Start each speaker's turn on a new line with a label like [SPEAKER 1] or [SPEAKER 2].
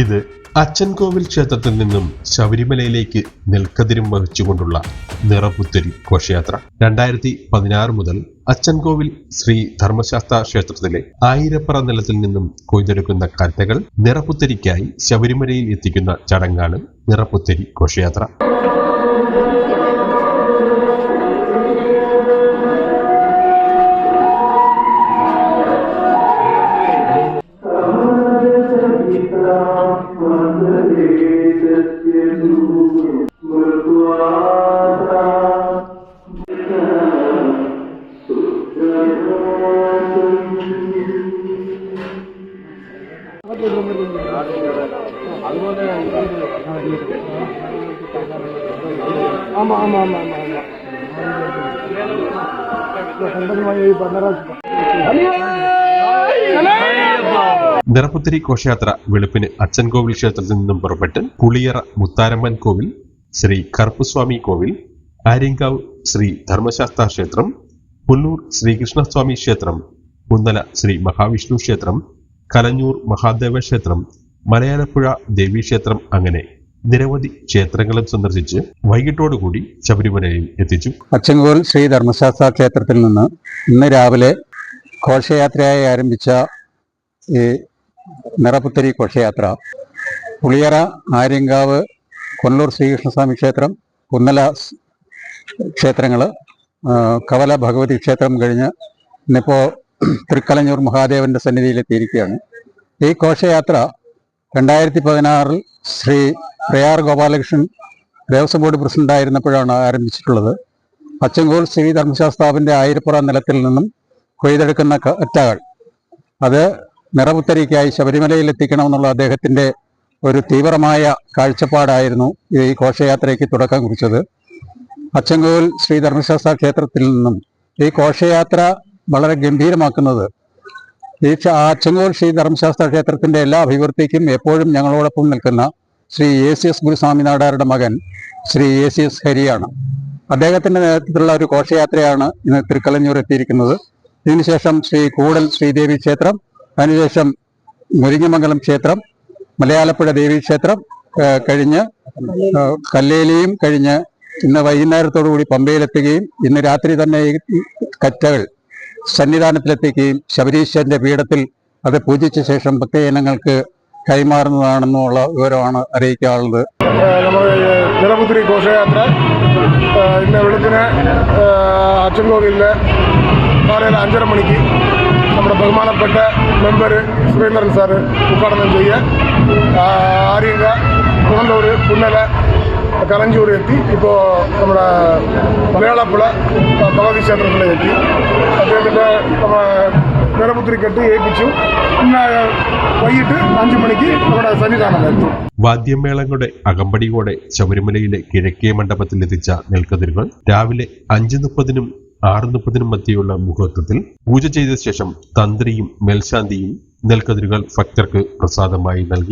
[SPEAKER 1] ഇത് അച്ചൻകോവിൽ ക്ഷേത്രത്തിൽ നിന്നും ശബരിമലയിലേക്ക് നെൽക്കതിരും വഹിച്ചുകൊണ്ടുള്ള നിറപുത്തരി ഘോഷയാത്ര. രണ്ടായിരത്തി പതിനാറ് മുതൽ അച്ചൻകോവിൽ ശ്രീ ധർമ്മശാസ്ത്ര ക്ഷേത്രത്തിലെ ആയിരപ്പറ നിലത്തിൽ നിന്നും കൊയ്തെടുക്കുന്ന കരുത്തകൾ നിറപുത്തരിക്കായി ശബരിമലയിൽ എത്തിക്കുന്ന ചടങ്ങാണ് നിറപുത്തരി ഘോഷയാത്ര.
[SPEAKER 2] ஆமா ஆமா ஆமா ஆமா. ஆமா சந்தர்மாயி பன்னராஜ்
[SPEAKER 1] നിറപുത്തരി ഘോഷയാത്ര വെളുപ്പിന് അച്ചൻകോവിൽ ക്ഷേത്രത്തിൽ നിന്നും പുറപ്പെട്ട് പുളിയറ മുത്താരമ്മൻ കോവിൽ ശ്രീ കറുപ്പുസ്വാമി കോവിൽ ആര്യങ്കാവ് ശ്രീ ധർമ്മശാസ്ത്ര ക്ഷേത്രം പുല്ലൂർ ശ്രീകൃഷ്ണസ്വാമി ക്ഷേത്രം കുന്നല ശ്രീ മഹാവിഷ്ണു ക്ഷേത്രം കലഞ്ഞൂർ മഹാദേവ ക്ഷേത്രം മലയാലപ്പുഴ ദേവീക്ഷേത്രം അങ്ങനെ നിരവധി ക്ഷേത്രങ്ങളും സന്ദർശിച്ച് വൈകിട്ടോടുകൂടി ശബരിമലയിൽ എത്തിച്ചു.
[SPEAKER 3] അച്ചൻകോൽ ശ്രീ ധർമ്മശാസ്ത്ര ക്ഷേത്രത്തിൽ നിന്ന് ഇന്ന് രാവിലെ ഘോഷയാത്രയായി ആരംഭിച്ച ഈ നിറപുത്തരി ഘോഷയാത്ര. പുളിയറ ആര്യങ്കാവ് കൊല്ലൂർ ശ്രീകൃഷ്ണസ്വാമി ക്ഷേത്രം കുന്നല ക്ഷേത്രങ്ങൾ കവല ഭഗവതി ക്ഷേത്രം കഴിഞ്ഞ് ഇന്നിപ്പോൾ തൃക്കലഞ്ഞൂർ മഹാദേവന്റെ സന്നിധിയിലെത്തിയിരിക്കുകയാണ്. ഈ ഘോഷയാത്ര രണ്ടായിരത്തി പതിനാറിൽ ശ്രീ പ്രയാർ ഗോപാലകൃഷ്ണൻ ദേവസ്വം ബോർഡ് പ്രസിഡന്റ് ആയിരുന്നപ്പോഴാണ് ആരംഭിച്ചിട്ടുള്ളത്. പച്ചങ്കോൾ ശ്രീ ധർമ്മശാസ്താവിന്റെ ആയിരപ്പുറ നിലത്തിൽ നിന്നും കൊയ്തെടുക്കുന്ന കറ്റകൾ അത് നിറപുത്തരിക്കായി ശബരിമലയിൽ എത്തിക്കണമെന്നുള്ള അദ്ദേഹത്തിന്റെ ഒരു തീവ്രമായ കാഴ്ചപ്പാടായിരുന്നു ഈ ഘോഷയാത്രയ്ക്ക് തുടക്കം കുറിച്ചത്. അച്ചങ്കോൽ ശ്രീ ധർമ്മശാസ്ത്ര ക്ഷേത്രത്തിൽ നിന്നും ഈ ഘോഷയാത്ര വളരെ ഗംഭീരമാക്കുന്നത്. ഈ അച്ചങ്കോൽ ശ്രീ ധർമ്മശാസ്ത്ര ക്ഷേത്രത്തിന്റെ എല്ലാ അഭിവൃദ്ധിക്കും എപ്പോഴും ഞങ്ങളോടൊപ്പം നിൽക്കുന്ന Shri A C S Guruswamy നാടാരുടെ മകൻ ശ്രീ എ സി എസ് ഹരിയാണ്. അദ്ദേഹത്തിന്റെ നേതൃത്വത്തിലുള്ള ഒരു ഘോഷയാത്രയാണ് ഇന്ന് തൃക്കലഞ്ഞൂർ എത്തിയിരിക്കുന്നത്. ഇതിനുശേഷം ശ്രീ കൂടൽ ശ്രീദേവി ക്ഷേത്രം അതിനുശേഷം മുരിങ്ങമംഗലം ക്ഷേത്രം മലയാളപ്പുഴ ദേവി ക്ഷേത്രം ആ, കഴിഞ്ഞ് കല്ലേലിയും കഴിഞ്ഞ് ഇന്ന് വൈകുന്നേരത്തോടുകൂടി പമ്പയിലെത്തുകയും ഇന്ന് രാത്രി തന്നെ ഈ കറ്റകൾ സന്നിധാനത്തിലെത്തിക്കുകയും ശബരീശ്വരന്റെ പീഠത്തിൽ അത് പൂജിച്ച ശേഷം ഭക്തജനങ്ങൾക്ക് കൈമാറുന്നതാണെന്നുള്ള വിവരമാണ് അറിയിക്കാറുള്ളത്.
[SPEAKER 2] നമ്മൾ നിറപുത്തിരി ഘോഷയാത്ര ഇന്ന് വെളുപ്പിന് അച്ചൻകോവിലിൽ അഞ്ചര മണിക്ക് നമ്മുടെ ബഹുമാനപ്പെട്ട മെമ്പർ സുരേന്ദ്രൻ സാറ് ഉദ്ഘാടനം ചെയ്യുക ആര്യങ്ക കുന്നൂർ പുന്നല കലഞ്ചൂർ എത്തി. ഇപ്പോൾ നമ്മുടെ മലയാളപ്പുഴ ഭഗവതി ക്ഷേത്രത്തിലെത്തി അദ്ദേഹത്തിന്റെ നമ്മുടെ നിറപുത്തിരി കെട്ടി ഏൽപ്പിച്ചു. പിന്നെ വൈകിട്ട് അഞ്ചു മണിക്ക് നമ്മുടെ സന്നിധാനത്തെത്തി
[SPEAKER 1] വാദ്യമേളങ്ങളുടെ അകമ്പടിയോടെ ശബരിമലയിലെ കിഴക്കേ മണ്ഡപത്തിലെത്തിച്ച നെൽക്കതിരുകൾ രാവിലെ അഞ്ച് മുപ്പതിനും ആറ് മുപ്പതിനും മധ്യയുള്ള മുഹൂർത്തത്തിൽ പൂജ ചെയ്ത ശേഷം തന്ത്രിയും മേൽശാന്തിയും നെൽക്കതിരുകൾ ഭക്തർക്ക് പ്രസാദമായി നൽകി.